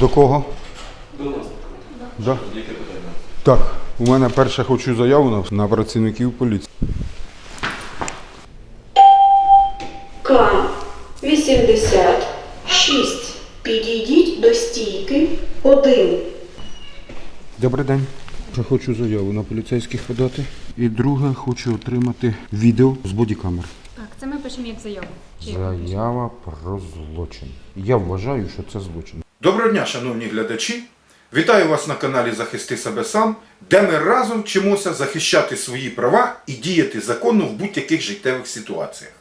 До кого? До нас. Да. Так, у мене перше хочу заяву на, на працівників поліції. К 86. Підійдіть до стійки 1. Добрий день. Хочу заяву на поліцейських подати. І друге, хочу отримати відео з бодікамер. Так, це ми пишемо як заяву. Чи як? Заява про злочин. Я вважаю, що це злочин. Доброго дня, шановні глядачі! Вітаю вас на каналі Захисти себе сам, де ми разом вчимося захищати свої права і діяти законно в будь-яких життєвих ситуаціях.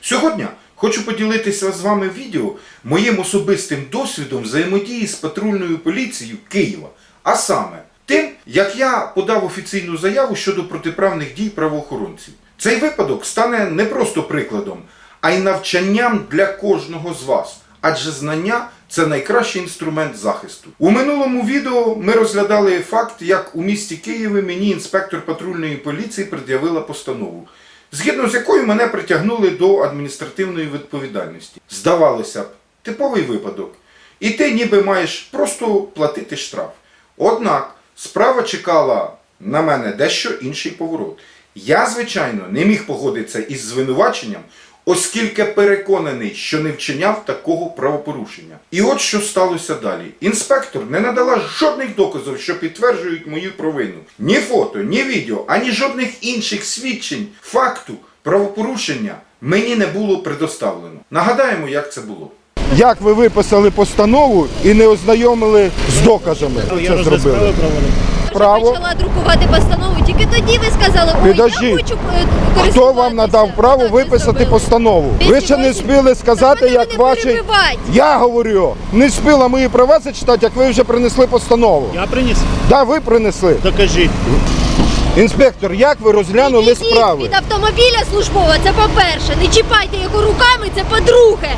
Сьогодні хочу поділитися з вами відео моїм особистим досвідом взаємодії з патрульною поліцією Києва, а саме тим, як я подав офіційну заяву щодо протиправних дій правоохоронців. Цей випадок стане не просто прикладом, а й навчанням для кожного з вас. Адже знання це найкращий інструмент захисту. У минулому відео ми розглядали факт, як у місті Києві мені інспектор патрульної поліції пред'явила постанову, згідно з якою мене притягнули до адміністративної відповідальності. Здавалося б, типовий випадок. І ти ніби маєш просто платити штраф. Однак справа чекала на мене дещо інший поворот. Я, звичайно, не міг погодитися із звинуваченням, оскільки переконаний, що не вчиняв такого правопорушення. І от що сталося далі. Інспектор не надала жодних доказів, що підтверджують мою провину. Ні фото, ні відео, ані жодних інших свідчень факту правопорушення мені не було предоставлено. Нагадаємо, як це було. Як ви виписали постанову і не ознайомили з доказами? Я Це зробили. Справи Я почала друкувати постанову, тільки тоді ви сказали, ой, Підожди. я хочу користуватися. Хто вам надав право Так ви виписати зробили. постанову? Ви ще не спіли сказати, мене як не ваші. перебивайте. Я говорю, не спіла мої права зачитати, як ви вже принесли постанову. Я приніс. Да, ви принесли. Докажіть. Інспектор, як ви розглянули Відійдіть справи? від автомобіля службового, це по-перше. Не чіпайте його руками, це по-друге.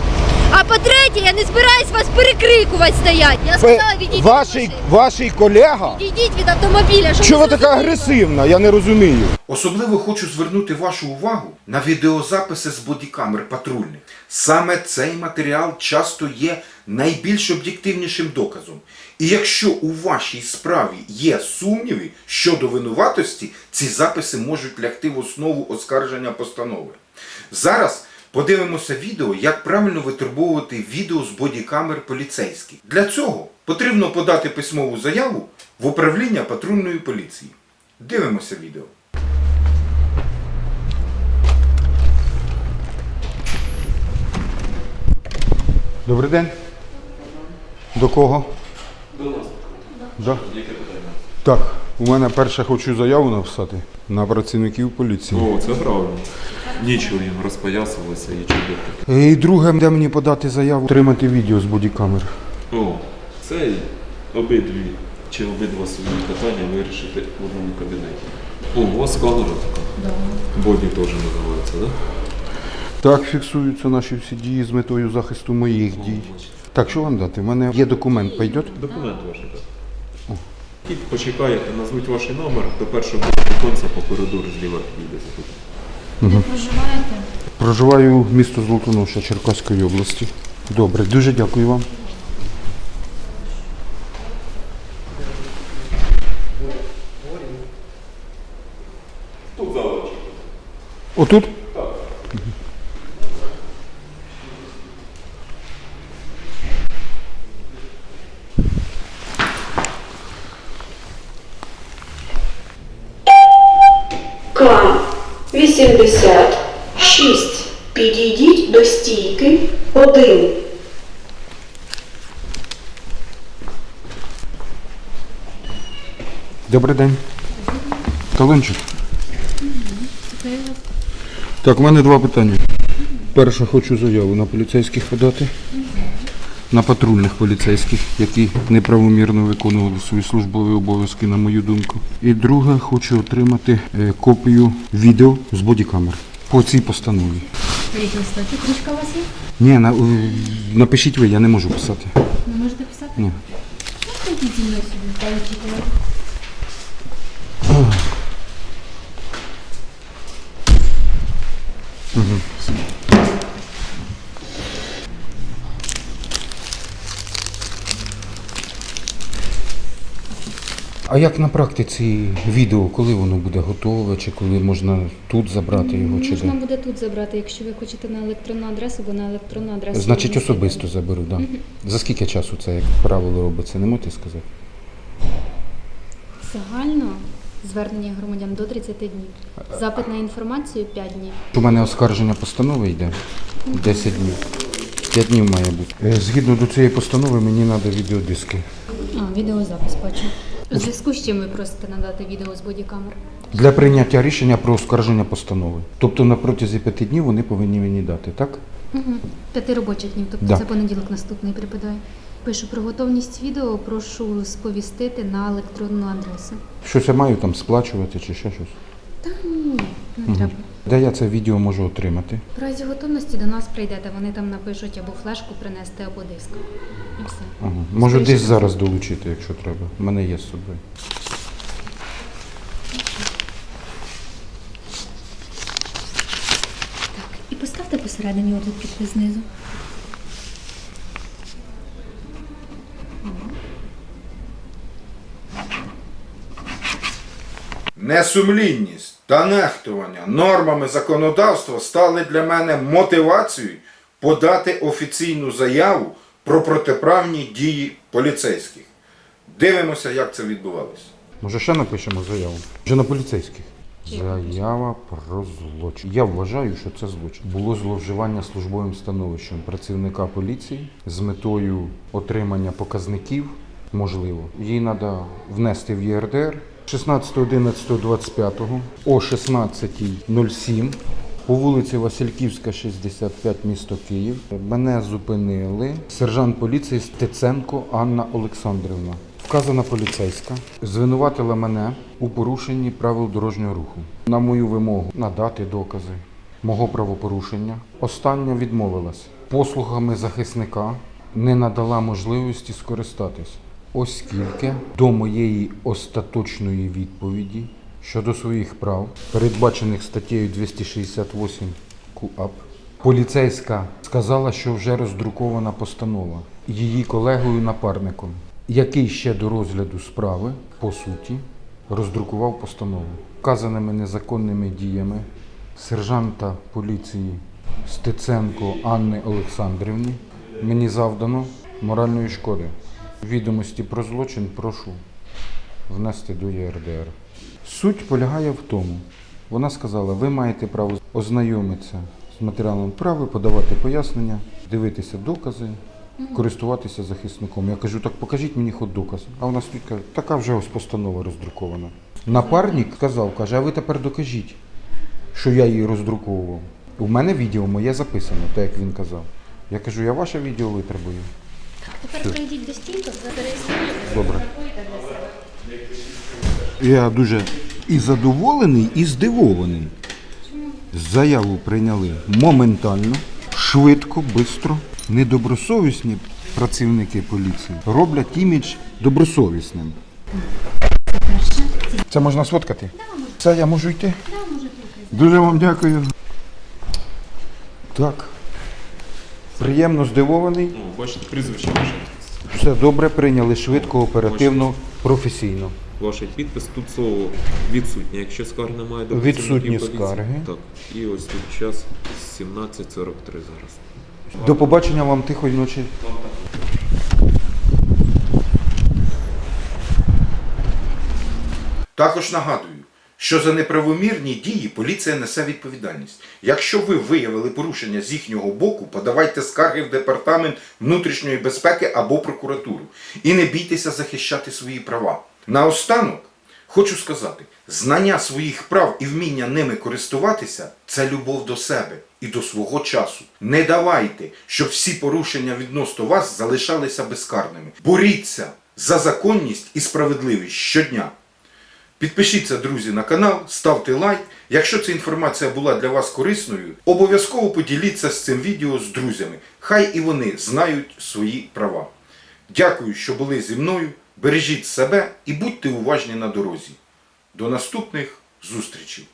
А по-третє, я не збираюсь вас перекрикувати стоять. Я сказала, відійдіть від машини. ваший колега? Відійдіть від автомобіля. щоб Чого ви така зрозуміли. агресивна? Я не розумію. Особливо хочу звернути вашу увагу на відеозаписи з бодікамер патрульних. Саме цей матеріал часто є найбільш об'єктивнішим доказом. І якщо у вашій справі є сумніви щодо винуватості, ці записи можуть лягти в основу оскарження постанови. Зараз подивимося відео, як правильно витребовувати відео з бодікамер поліцейських. Для цього потрібно подати письмову заяву в управління патрульної поліції. Дивимося відео. Добрий день. До кого? До нас. Да. Яке питання? Так, у мене перше хочу заяву написати на працівників поліції. О, це правильно. Нічого їм розпоясувалося і чудово. І друге, де мені подати заяву, отримати відео з бодікамер. О, це обидві чи обидва свої питання вирішити в одному кабінеті. О, у вас камера така. Да. Боді теж називається, так? Так фіксуються наші всі дії з метою захисту моїх дій. Так, що вам дати? У мене є документ, пойде? Документ ваш, так. Тільки почекаєте, назвуть ваш номер, до першого віконця по коридору зліва підійдете тут. Де проживаєте? Проживаю місто Золотоноша Черкаської області. Добре, дуже дякую вам. Тут залочі. Отут? К 86. Підійдіть до стійки 1. Добрий день. Талончик. Так, у мене два питання. Перше, хочу заяву на поліцейських подати. На патрульних поліцейських, які неправомірно виконували свої службові обов'язки, на мою думку. І друге, хочу отримати е, копію відео з бодікамер по цій постанові. Листочок? Ручка у вас є? Ні, на, напишіть ви, я не можу писати. Не можете писати? Ні. Ну, йдіть зі мною собі, поучите. А як на практиці відео, коли воно буде готове, чи коли можна тут забрати його, чи Можна де? буде тут забрати, якщо ви хочете на електронну адресу, бо на електронну адресу. Значить, особисто заберу, так. Да. За скільки часу це, як правило, робиться, не можете сказати? Загально звернення громадян до 30 днів. Запит на інформацію 5 днів. У мене оскарження постанови йде 10 днів. 5 днів має бути. Е, Згідно до цієї постанови мені треба відеодиски. А, відеозапис бачу. У зв'язку з чим ви просите надати відео з бодікамер? Для прийняття рішення про оскарження постанови. Тобто на протязі п'яти днів вони повинні мені дати, так? Угу. П'яти робочих днів, тобто Да. це понеділок наступний припадає. Пишу про готовність відео, прошу сповістити на електронну адресу. Щось я маю там сплачувати чи ще щось. Та ні, не треба. Де я це відео можу отримати? В разі готовності до нас прийдете, вони там напишуть або флешку принести, або диск. І все. Ага. Можу Скоріше десь за зараз долучити, якщо треба. У мене є з собою. Так. І поставте посередині отут підпис знизу. Несумлінність та нехтування нормами законодавства стали для мене мотивацією подати офіційну заяву про протиправні дії поліцейських. Дивимося, як це відбувалося. Може, ще напишемо заяву? Вже на поліцейських. Заява про злочин. Я вважаю, що це злочин. Було зловживання службовим становищем працівника поліції з метою отримання показників. Можливо, їй треба внести в ЄРДР 16.11.25 о 16.07 по вулиці Васильківська, 65, місто Київ. Мене зупинили сержант поліції Стеценко Анна Олександрівна. Вказана поліцейська звинуватила мене у порушенні правил дорожнього руху. На мою вимогу надати докази мого правопорушення. Остання відмовилась. Послугами захисника не надала можливості скористатись, оскільки до моєї остаточної відповіді щодо своїх прав, передбачених статтею 268 КУАП, поліцейська сказала, що вже роздрукована постанова її колегою-напарником, який ще до розгляду справи, по суті, роздрукував постанову. Вказаними незаконними діями сержанта поліції Стеценко Анни Олександрівни мені завдано моральної шкоди. Відомості про злочин прошу внести до ЄРДР. Суть полягає в тому, вона сказала, ви маєте право ознайомитися з матеріалом справи, подавати пояснення, дивитися докази, користуватися захисником. Я кажу, так покажіть мені хоч доказ. А вона стоїть каже, така вже ось постанова роздрукована. Напарник сказав, каже, а ви тепер докажіть, що я її роздруковував. У мене відео моє записано, так як він казав. Я кажу, я ваше відео витребую. Тепер прийдіть до стінки, зареєструйте. Добре. Я дуже і задоволений, і здивований. Заяву прийняли моментально, швидко, швидко. Недобросовісні працівники поліції роблять імідж добросовісним. Це можна сфоткати? Це я можу йти? Дуже вам дякую. Так. Приємно здивований. Ну, бачите, прізвище ваше. Все добре, прийняли швидко, оперативно, професійно. Ваш підпис тут слово відсутнє. Якщо скарг немає до Відсутні працівників поліції. скарги. Так. І ось тут час 17.43 зараз. До побачення вам тихої ночі. Також нагадую, що за неправомірні дії поліція несе відповідальність. Якщо ви виявили порушення з їхнього боку, подавайте скарги в департамент внутрішньої безпеки або прокуратуру. І не бійтеся захищати свої права. Наостанок хочу сказати: знання своїх прав і вміння ними користуватися це любов до себе і до свого часу. Не давайте, щоб всі порушення відносно вас залишалися безкарними. Боріться за законність і справедливість щодня. Підпишіться, друзі, на канал, ставте лайк. Якщо ця інформація була для вас корисною, обов'язково поділіться з цим відео з друзями. Хай і вони знають свої права. Дякую, що були зі мною. Бережіть себе і будьте уважні на дорозі. До наступних зустрічей!